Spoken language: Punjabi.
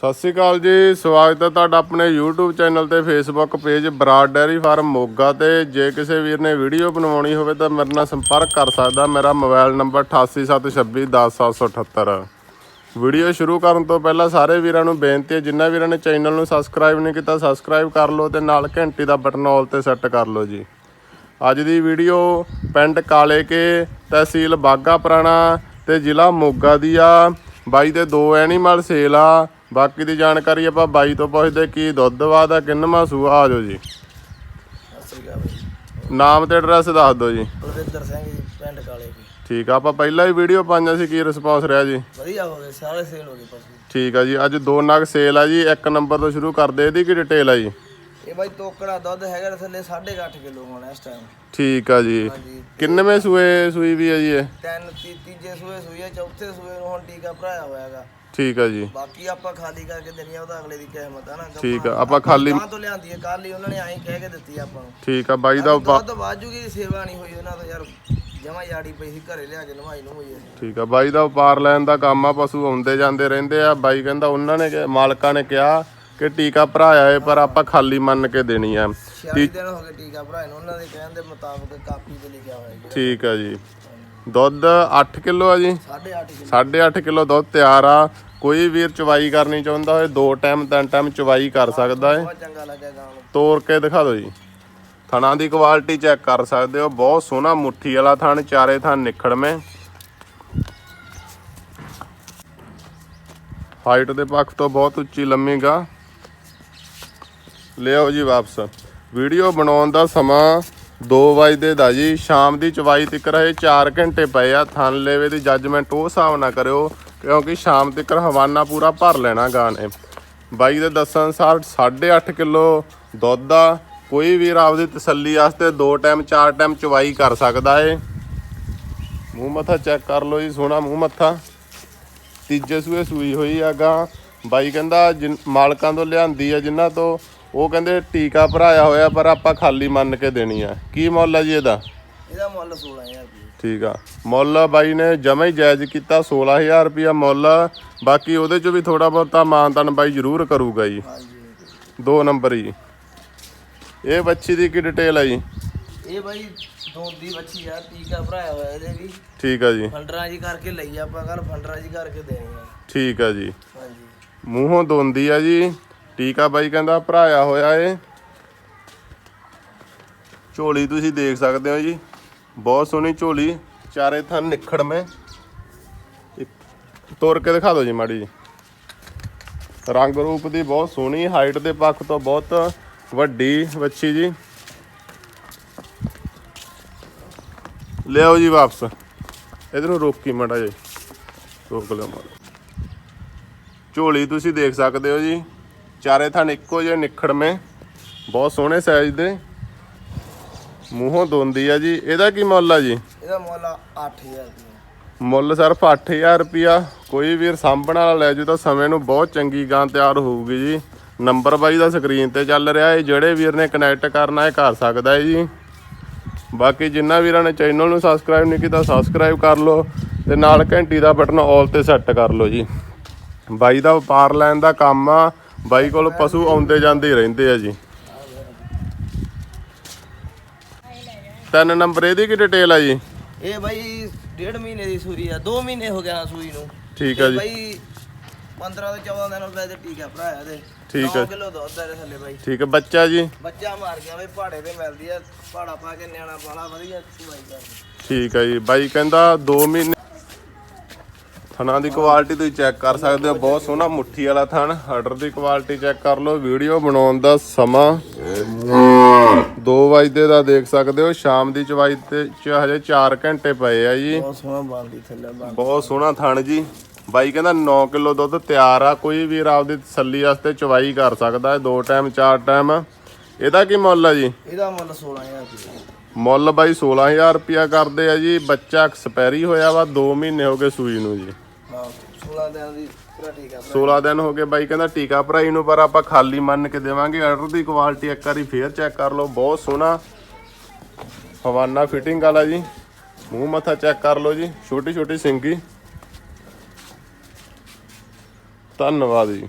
ਸਤਿ ਸ਼੍ਰੀ ਅਕਾਲ ਜੀ, ਸਵਾਗਤ ਹੈ ਤੁਹਾਡਾ ਆਪਣੇ YouTube ਚੈਨਲ ਤੇ Facebook page Brar dairy farm Moga ਤੇ। ਜੇ ਕਿਸੇ ਵੀਰ ਨੇ ਵੀਡੀਓ ਬਣਵਾਉਣੀ ਹੋਵੇ ਤਾਂ ਮੇਰੇ ਨਾਲ ਸੰਪਰਕ ਕਰ ਸਕਦਾ। ਮੇਰਾ ਮੋਬਾਈਲ ਨੰਬਰ 8876210778 ਵੀਡੀਓ ਸ਼ੁਰੂ ਕਰਨ ਤੋਂ ਪਹਿਲਾਂ ਸਾਰੇ ਵੀਰਾਂ ਨੂੰ ਬੇਨਤੀ ਹੈ ਜਿਨ੍ਹਾਂ ਵੀਰਾਂ ਨੇ ਚੈਨਲ ਨੂੰ ਸਬਸਕ੍ਰਾਈਬ ਨਹੀਂ ਕੀਤਾ ਸਬਸਕ੍ਰਾਈਬ ਕਰ ਲਓ ਤੇ ਨਾਲ ਘੰਟੀ ਦਾ ਬਟਨ ਆਲ ਤੇ ਸੈੱਟ ਕਰ ਲਓ ਜੀ। ਅੱਜ ਦੀ ਵੀਡੀਓ ਪਿੰਡ ਕਾਲੇ ਕੇ ਤਹਿਸੀਲ ਬਾਗਾ ਪੁਰਾਣਾ ਤੇ ਜ਼ਿਲ੍ਹਾ ਮੋਗਾ ਦੀ ਆ। ਬਾਈ ਦੇ ਦੋ ਐਨੀਮਲ ਸੇਲ ਆ। ਬਾਕੀ ਦੀ ਜਾਣਕਾਰੀ ਆਪਾਂ ਬਾਈ ਤੋਂ ਪੁੱਛਦੇ ਕੀ ਦੁੱਧ ਵਾਦਾ ਕਿੰਨਵਾਂ ਸੂਆ ਆ ਜਾਓ ਜੀ। ਨਾਮ ਤੇ ਐਡਰੈਸ ਦੱਸ ਦਿਓ ਜੀ। ਬਲਵਿੰਦਰ ਸਿੰਘ ਜੀ ਪਿੰਡ ਕਾਲੇ ਠੀਕ ਆ ਆਪਾਂ ਪਹਿਲਾਂ ਹੀ ਵੀਡੀਓ ਪਾਈਆਂ ਸੀ ਕੀ ਰਿਸਪੌਂਸ ਰਿਹਾ ਜੀ? ਵਧੀਆ ਹੋ ਗਏ ਸਾਰੇ ਸੇਲ ਹੋ ਗਏ ਪਸ਼ੂ ਠੀਕ ਆ ਜੀ ਅੱਜ ਦੋ ਨਗ ਸੇਲ ਆ ਜੀ ਇੱਕ ਨੰਬਰ ਤੋਂ ਸ਼ੁਰੂ ਕਰਦੇ ਇਹਦੀ ਕੀ ਡਿਟੇਲ ਆ ਜੀ? ਇਹ ਬਾਈ ਤੋਕੜਾ ਦੁੱਧ ਹੈਗਾ ਥੱਲੇ 8.5 ਕਿਲੋ ਹੋਣਾ ਇਸ ਟਾਈਮ ਠੀਕ ਆ ਜੀ। ਕਿੰਨਵੇਂ ਸੂਏ ਸੂਈ ਵੀ ਆ ਜੀ ਇਹ? ਤਿੰਨ ਤੀਜੇ ਸੂਏ ਸੂਈ ਹੈ ਚੌਥੇ ਸੂਏ ਨੂੰ ਹੁਣ ਟੀਕਾ ਭਰਾਇਆ ਹੋਇਆ ਹੈਗਾ। ਠੀਕ ਆ ਜੀ। ਬਾਕੀ ਆਪਾਂ ਖਾਲੀ ਕਰਕੇ ਦੇਣੀ ਆ ਉਹਦਾ ਅਗਲੇ ਦੀ ਕਿਸਮਤ ਆ ਨਾ। ਠੀਕ ਆ ਆਪਾਂ ਖਾਲੀ ਗਾਂ ਤੋਂ ਲਿਆਂਦੀ ਹੈ ਕੱਲ ਹੀ ਉਹਨਾਂ ਨੇ ਐਂ ਕਹਿ ਕੇ ਦਿੱਤੀ ਆ ਆਪਾਂ ਨੂੰ। ਠੀਕ ਆ ਬਾਈ ਦਾ ਉਪਾ- ਦੁੱਧ ਵਾਜੂਗੀ ਸੇਵਾ ਨਹੀਂ ਹੋਈ ਉਹਨਾਂ ਤੋਂ ਯਾਰ ਜਮਾ ਯਾੜੀ ਪਈ ਸੀ ਘਰੇ ਲਿਆ ਕੇ ਨਵਾਈ ਨੂੰ ਹੋਈ ਹੈ ਠੀਕ ਆ ਬਾਈ ਦਾ ਵਪਾਰ ਲੈਣ ਦਾ ਕੰਮ ਆ ਪਸ਼ੂ ਆਉਂਦੇ ਜਾਂਦੇ ਰਹਿੰਦੇ ਆ। ਬਾਈ ਕਹਿੰਦਾ ਉਹਨਾਂ ਨੇ ਕਿ- ਮਾਲਕਾਂ ਨੇ ਕਿਹਾ ਕਿ ਟੀਕਾ ਭਰਾਇਆ ਏ ਪਰ ਆਪਾਂ ਖਾਲੀ ਮੰਨ ਕੇ ਦੇਣੀ ਆ। 46 ਦਿਨ ਹੋ ਗਏ ਟੀਕਾ ਭਰਾਏ ਨੂੰ ਉਹਨਾਂ ਦੇ ਕਹਿਣ ਦੇ ਮੁਤਾਬਕ ਕਾਪੀ ਤੇ ਲਿਖਿਆ ਹੋਇਆ ਜੀ। ਠੀਕ ਆ ਜੀ। ਦੁੱਧ 8 ਕਿਲੋ ਆ ਜੀ। 8.5 ਕਿਲੋ। 8.5 ਕਿਲੋ ਦੁੱਧ ਤਿਆਰ ਆ। ਕੋਈ ਵੀਰ ਚਵਾਈ ਕਰਨੀ ਚਾਹੁੰਦਾ ਹੋਏ ਦੋ ਟਾਈਮ ਤਿੰਨ ਟਾਈਮ ਚਵਾਈ ਕਰ ਸਕਦਾ ਏ। ਬਹੁਤ ਚੰਗਾ ਲੱਗਿਆ ਗਾਂ ਨੂੰ। ਤੋੜ ਕੇ ਦਿਖਾ ਦਿਓ ਜੀ। ਥਣਾ ਦੀ ਕੁਆਲਿਟੀ ਚੈੱਕ ਕਰ ਸਕਦੇ ਹੋ। ਬਹੁਤ ਸੋਹਣਾ ਮੁੱਠੀ ਵਾਲਾ ਥਣ ਚਾਰੇ ਥਣ ਨਿਖੜਵੇਂ ਹਾਈਟ ਦੇ ਪੱਖ ਤੋਂ ਬਹੁਤ ਉੱਚੀ ਲੰਮੀ ਗਾ। ਲਿਆਓ ਜੀ ਵਾਪਸ। ਵੀਡੀਓ ਬਣਾਉਣ ਦਾ ਸਮਾਂ 2 ਵਜੇ ਦਾ ਜੀ, ਸ਼ਾਮ ਦੀ ਚਵਾਈ ਤੱਕ ਰਹੇ 4 ਘੰਟੇ ਪਏ ਆ। ਥਣ ਲੇਵੇ ਦੀ ਜੱਜਮੈਂਟ ਉਹ ਹਿਸਾਬ ਨਾ ਕਰਿਓ, ਕਿਉਂਕਿ ਸ਼ਾਮ ਤੱਕ ਹਵਾਨਾ ਪੂਰਾ ਭਰ ਲੈਣਾ ਗਾਂ ਨੇ। ਬਾਈ ਦੇ ਦੱਸਣ ਅਨੁਸਾਰ 8.5 ਕਿਲੋ ਦੁੱਧ ਆ। ਕੋਈ ਵੀਰ ਆਪਦੀ ਤਸੱਲੀ ਵਾਸਤੇ ਦੋ ਟਾਈਮ ਚਾਰ ਟਾਈਮ ਚਵਾਈ ਕਰ ਸਕਦਾ ਏ। ਮੂੰਹ ਮੱਥਾ ਚੈੱਕ ਕਰ ਲਓ ਜੀ, ਸੋਹਣਾ ਮੂੰਹ ਮੱਥਾ। ਤੀਜੇ ਸੂਏ ਸੂਈ ਹੋਈ ਆ ਗਾਂ। ਬਾਈ ਕਹਿੰਦਾ ਜਿਨ- ਮਾਲਕਾਂ ਤੋਂ ਲਿਆਂਦੀ ਆ ਜਿਨ੍ਹਾਂ ਤੋਂ। ਉਹ ਕਹਿੰਦੇ ਟੀਕਾ ਭਰਾਇਆ ਹੋਇਆ ਪਰ ਆਪਾਂ ਖਾਲੀ ਮੰਨ ਕੇ ਦੇਣੀ ਆ। ਕੀ ਮੁੱਲ ਆ ਜੀ ਇਹਦਾ? ਇਹਦਾ ਮੁੱਲ 16000 ਰੁਪਏ। ਠੀਕ ਆ। ਮੁੱਲ ਬਾਈ ਨੇ ਜਮਾ ਹੀ ਜਾਇਜ਼ ਕੀਤਾ 16000 ਰੁਪਿਆ ਮੁੱਲ ਬਾਕੀ ਉਹਦੇ ਚ ਵੀ ਥੋੜਾ ਬਹੁਤਾ ਮਾਨਤਨ ਬਾਈ ਜ਼ਰੂਰ ਕਰੂਗਾ ਜੀ। ਦੋ ਨੰਬਰ ਜੀ। ਇਹ ਬੱਚੀ ਦੀ ਕੀ ਡਿਟੇਲ ਆ ਜੀ? ਇਹ ਬਾਈ ਦੋ ਦੀ ਬੱਚੀ ਆ ਟੀਕਾ ਭਰਾਇਆ ਹੋਇਆ ਇਹਦੇ ਵੀ। ਠੀਕ ਆ ਜੀ। ਫੰਡਰਾਂ ਜੀ ਕਰਕੇ ਲਈ ਆਪਾਂ ਕੱਲ ਫੰਡਰਾਂ ਜੀ ਕਰਕੇ ਦੇਣੀ ਆ। ਠੀਕ ਆ ਜੀ। ਹਾਂਜੀ। ਮੂੰਹੋਂ ਦੋਂਦੀ ਆ ਜੀ। ਟੀਕਾ ਬਾਈ, ਕਹਿੰਦਾ ਭਰਾਇਆ ਹੋਇਆ ਏ। ਝੋਲੀ ਤੁਸੀਂ ਦੇਖ ਸਕਦੇ ਹੋ ਜੀ। ਬਹੁਤ ਸੋਹਣੀ ਝੋਲੀ, ਚਾਰੇ ਥਾਂ ਨਿਖੜਵੇਂ ਇੱਕ- ਤੁਰ ਕੇ ਦਿਖਾ ਦਿਓ ਜੀ ਮਾੜੀ ਜੀ। ਰੰਗ ਰੂਪ ਦੀ ਬਹੁਤ ਸੋਹਣੀ, ਹਾਈਟ ਦੇ ਪੱਖ ਤੋਂ ਬਹੁਤ ਵੱਡੀ ਵੱਛੀ ਜੀ। ਲਿਆਓ ਜੀ ਵਾਪਸ। ਇਧਰੋਂ ਰੋਕੀ ਮਾੜਾ ਜੀ ਰੋਕ ਲਿਓ ਮਾੜਾ ਝੋਲੀ ਤੁਸੀਂ ਦੇਖ ਸਕਦੇ ਹੋ ਜੀ। ਚਾਰੇ ਥਣ ਇੱਕੋ ਜਿਹੇ ਨਿਖੜਵੇਂ ਬਹੁਤ ਸੋਹਣੇ ਸਾਈਜ਼ ਦੇ। ਮੂੰਹੋਂ ਦੋਂਦੀ ਆ ਜੀ। ਇਹਦਾ ਕੀ ਮੁੱਲ ਆ ਜੀ? ਇਹਦਾ ਮੁੱਲ 8000 ਰੁਪਏ ਮੁੱਲ ਸਿਰਫ 8000 ਰੁਪਿਆ ਕੋਈ ਵੀਰ ਸਾਂਭਣ ਵਾਲਾ ਲੈ ਜੂ ਤਾਂ ਸਮੇਂ ਨੂੰ ਬਹੁਤ ਚੰਗੀ ਗਾਂ ਤਿਆਰ ਹੋਊਗੀ ਜੀ। ਨੰਬਰ ਬਾਈ ਦਾ ਸਕਰੀਨ ਤੇ ਚੱਲ ਰਿਹਾ ਹੈ ਜਿਹੜੇ ਵੀਰ ਨੇ ਕਨੈਕਟ ਕਰਨਾ ਹੈ ਕਰ ਸਕਦਾ ਹੈ ਜੀ। ਬਾਕੀ ਜਿੰਨਾ ਵੀਰਾਂ ਨੇ ਚੈਨਲ ਨੂੰ ਸਬਸਕ੍ਰਾਈਬ ਨਹੀਂ ਕੀਤਾ ਸਬਸਕ੍ਰਾਈਬ ਕਰ ਲਓ ਤੇ ਨਾਲ ਘੰਟੀ ਦਾ ਬਟਨ ਆਲ ਤੇ ਸੈੱਟ ਕਰ ਲਓ ਜੀ। ਬਾਈ ਦਾ ਵਪਾਰ ਲੈਣ ਦਾ ਕੰਮ ਆ। ਬਾਈ ਕੋਲ ਪਸ਼ੂ ਆਉਂਦੇ ਜਾਂਦੇ ਹੀ ਰਹਿੰਦੇ ਆ ਜੀ। ਤਿੰਨ ਨੰਬਰ ਇਹਦੀ ਕੀ ਡਿਟੇਲ ਆ ਜੀ? ਇਹ ਬਾਈ ਡੇਢ ਮਹੀਨੇ ਦੀ ਸੂਰੀ ਆ 2 ਮਹੀਨੇ ਹੋ ਗਿਆ ਸੂਈ ਨੂੰ। ਠੀਕ ਆ ਜੀ। ਬਾਈ 15 ਤੋਂ 14 ਦਿਨ ਹੋ ਗਏ ਤੇ ਟੀਕਾ ਭਰਾਇਆ ਤੇ ਠੀਕ ਆ। 9 ਕਿਲੋ ਦੁੱਧ ਆ ਥੱਲੇ ਬਾਈ। ਠੀਕ ਹੈ ਬੱਚਾ ਜੀ? ਬੱਚਾ ਮਾਰ ਗਿਆ ਬਈ ਪਹਾੜੇ ਤੇ ਮਿਲਦੀ ਆ। ਪਹਾੜਾ ਪਾ ਕੇ ਨਿਆਣਾ ਪਾਲਾ ਵਧੀਆ ਸੂਈ ਕਰਦੀ। ਠੀਕ ਹੈ ਜੀ ਬਾਈ ਕਹਿੰਦਾ 2 ਮਹੀਨੇ ਥਣਾ ਦੀ ਕੁਆਲਿਟੀ ਤੁਸੀਂ ਚੈੱਕ ਕਰ ਸਕਦੇ ਹੋ। ਬਹੁਤ ਸੋਹਣਾ ਮੁੱਠੀ ਵਾਲਾ ਥਣ। ਆਰਡਰ ਦੀ ਕੁਆਲਿਟੀ ਚੈੱਕ ਕਰ ਲਓ। ਵੀਡੀਓ ਬਣਾਉਣ ਦਾ ਸਮਾਂ 2 ਵਜੇ ਦਾ ਦੇਖ ਸਕਦੇ ਹੋ। ਸ਼ਾਮ ਦੀ ਚਵਾਈ ਤੇ ਚ ਹਜੇ 4 ਘੰਟੇ ਪਏ ਆ ਜੀ। ਬਹੁਤ ਸੋਹਣਾ ਬਣਦੀ ਥੱਲੇ ਬਣ ਬਹੁਤ ਸੋਹਣਾ ਥਣ ਜੀ। ਬਾਈ ਕਹਿੰਦਾ 9 ਕਿਲੋ ਦੁੱਧ ਤਿਆਰ ਆ। ਕੋਈ ਵੀਰ ਆਪਦੀ ਤਸੱਲੀ ਵਾਸਤੇ ਚਵਾਈ ਕਰ ਸਕਦਾ ਹੈ। ਦੋ ਟਾਈਮ ਚਾਰ ਟਾਈਮ ਇਹਦਾ ਕੀ ਮੁੱਲ ਆ ਜੀ? ਇਹਦਾ ਮੁੱਲ 16000 ਰੁਪਏ ਮੁੱਲ ਬਾਈ 16000 ਰੁਪਿਆ ਕਰਦੇ ਆ ਜੀ। ਬੱਚਾ ਐਕਸਪੈਰੀ ਹੋਇਆ ਵਾ। 2 ਮਹੀਨੇ ਹੋ ਗਏ ਸੂਈ ਨੂੰ ਜੀ। ਹਾਂ 16 ਦਿਨ ਦੀ ਪੂਰਾ ਟੀਕਾ 16 ਦਿਨ ਹੋ ਗਏ ਬਾਈ, ਕਹਿੰਦਾ ਟੀਕਾ ਭਰਾਈ ਨੂੰ, ਪਰ ਆਪਾਂ ਖਾਲੀ ਮੰਨ ਕੇ ਦੇਵਾਂਗੇ। ਆਰਡਰ ਦੀ ਕੁਆਲਿਟੀ ਇੱਕ ਵਾਰੀ ਫੇਰ ਚੈੱਕ ਕਰ ਲਓ, ਬਹੁਤ ਸੋਹਣਾ। ਹਵਾਨਾ ਫਿਟਿੰਗ ਵਾਲਾ ਜੀ। ਮੂੰਹ ਮੱਥਾ ਚੈੱਕ ਕਰ ਲਓ ਜੀ ਛੋਟੀ ਛੋਟੀ ਸਿੰਗੀ। ਧੰਨਵਾਦ ਜੀ।